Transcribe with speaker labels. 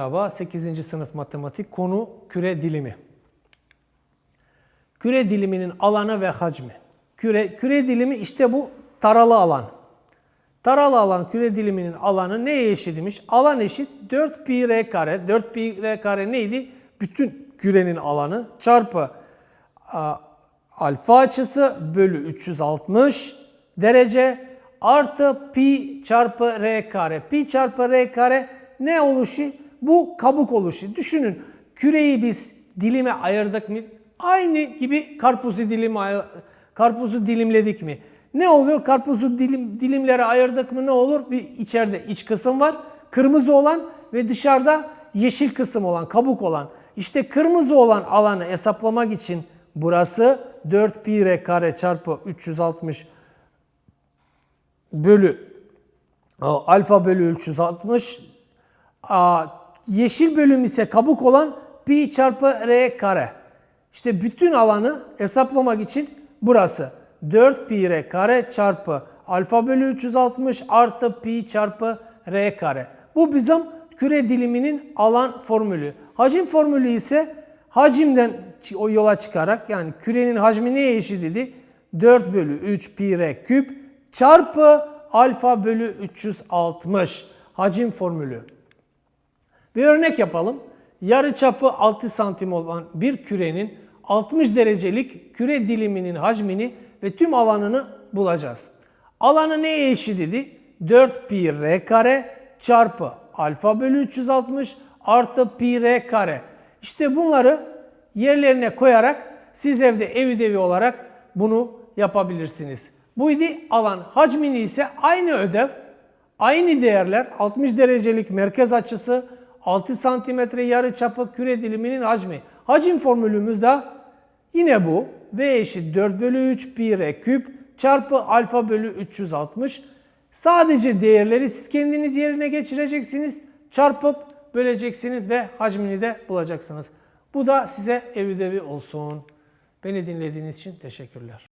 Speaker 1: merhaba. 8. sınıf matematik konu küre dilimi. Küre diliminin alanı ve hacmi. Küre, küre dilimi işte bu taralı alan. Taralı alan küre diliminin alanı neye eşit demiş? Alan eşit 4 pi r kare. 4 pi r kare neydi? Bütün kürenin alanı çarpı a, alfa açısı bölü 360 derece artı pi çarpı r kare. Pi çarpı r kare ne oluşu? Bu kabuk oluşu. Düşünün küreyi biz dilime ayırdık mı? Aynı gibi karpuzu dilim karpuzu dilimledik mi? Ne oluyor? Karpuzu dilim, dilimlere ayırdık mı ne olur? Bir içeride iç kısım var. Kırmızı olan ve dışarıda yeşil kısım olan, kabuk olan. İşte kırmızı olan alanı hesaplamak için burası 4 pi r kare çarpı 360 bölü alfa bölü 360 a, yeşil bölüm ise kabuk olan pi çarpı r kare. İşte bütün alanı hesaplamak için burası 4 pi r kare çarpı alfa bölü 360 artı pi çarpı r kare. Bu bizim küre diliminin alan formülü. Hacim formülü ise hacimden o yola çıkarak yani kürenin hacmi neye eşit idi? 4 bölü 3 pi r küp çarpı alfa bölü 360 hacim formülü. Bir örnek yapalım. Yarı çapı 6 santim olan bir kürenin 60 derecelik küre diliminin hacmini ve tüm alanını bulacağız. Alanı neye eşit idi? 4 pi r kare çarpı alfa bölü 360 artı pi r kare. İşte bunları yerlerine koyarak siz evde ev ödevi olarak bunu yapabilirsiniz. Bu idi alan. Hacmini ise aynı ödev, aynı değerler 60 derecelik merkez açısı, 6 santimetre yarı çapı küre diliminin hacmi. Hacim formülümüz de yine bu. V eşit 4 bölü 3 pi r küp çarpı alfa bölü 360. Sadece değerleri siz kendiniz yerine geçireceksiniz. Çarpıp böleceksiniz ve hacmini de bulacaksınız. Bu da size ev ödevi olsun. Beni dinlediğiniz için teşekkürler.